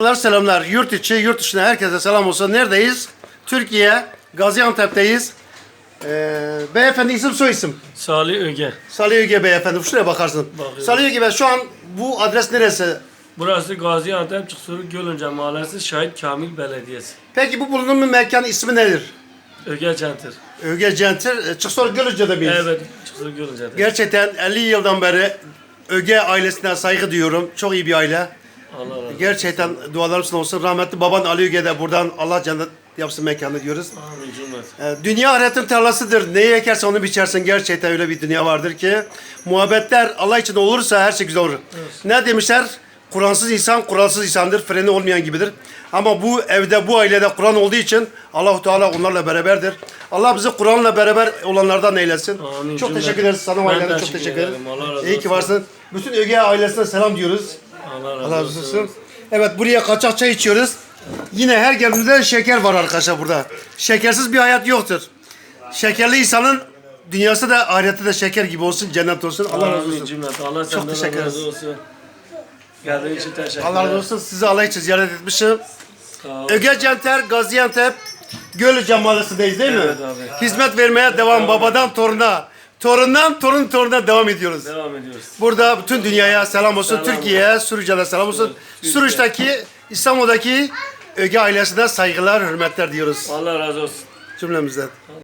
Selamlar selamlar. Yurt içi, yurt dışına herkese selam olsun. Neredeyiz? Türkiye, Gaziantep'teyiz. Ee, beyefendi isim soy isim. Salih Öge. Salih Öge beyefendi. Şuraya bakarsın. Bakıyorum. Salih Öge bey şu an bu adres neresi? Burası Gaziantep Çıksuru Gölünce Mahallesi Şahit Kamil Belediyesi. Peki bu bulunduğun mekan ismi nedir? Öge Center. Öge Centir. Çıksor Gölüce'de miyiz? Evet, Çıksuru Gölünce'de. Gerçekten 50 yıldan beri Öge ailesine saygı duyuyorum. Çok iyi bir aile. Allah razı olsun. Gerçekten dualarımız olsun. Rahmetli baban Ali Öge de buradan Allah cennet yapsın mekanı diyoruz. Amin cümlet. Ee, Dünya ahiretin tarlasıdır. Neyi ekersen onu biçersin. Gerçekten öyle bir dünya vardır ki. Muhabbetler Allah için olursa her şey güzel olur. Ne demişler? Kur'ansız insan, Kur'ansız insandır. Freni olmayan gibidir. Ama bu evde, bu ailede Kur'an olduğu için Allahu Teala onlarla beraberdir. Allah bizi Kur'an'la beraber olanlardan eylesin. Amin. Çok Cümle. teşekkür ederiz. Sana ailene çok teşekkür ederim. İyi ki varsın. Bütün Öge ailesine selam diyoruz. Allah razı, Allah razı olsun. Evet buraya kaçak çay içiyoruz. Yine her geldiğimizde şeker var arkadaşlar burada. Şekersiz bir hayat yoktur. Şekerli insanın dünyası da ahirette de şeker gibi olsun, cennet olsun. Allah razı Amin olsun. cümlet. Allah senden teşekkür razı olsun. Geldiğin için teşekkürler. Allah razı olsun. Sizi Allah için ziyaret etmişim. Öge Center, Gaziantep, Gölüce Mahallesi'ndeyiz değil mi? Evet abi. Hizmet vermeye devam babadan toruna. Torundan torun toruna devam ediyoruz. Devam ediyoruz. Burada bütün dünyaya selam olsun. Selam Türkiye'ye, Suriye'de selam olsun. Türkiye. Suruç'taki, İstanbul'daki Öge ailesine saygılar, hürmetler diyoruz Allah razı olsun. cümlemizden.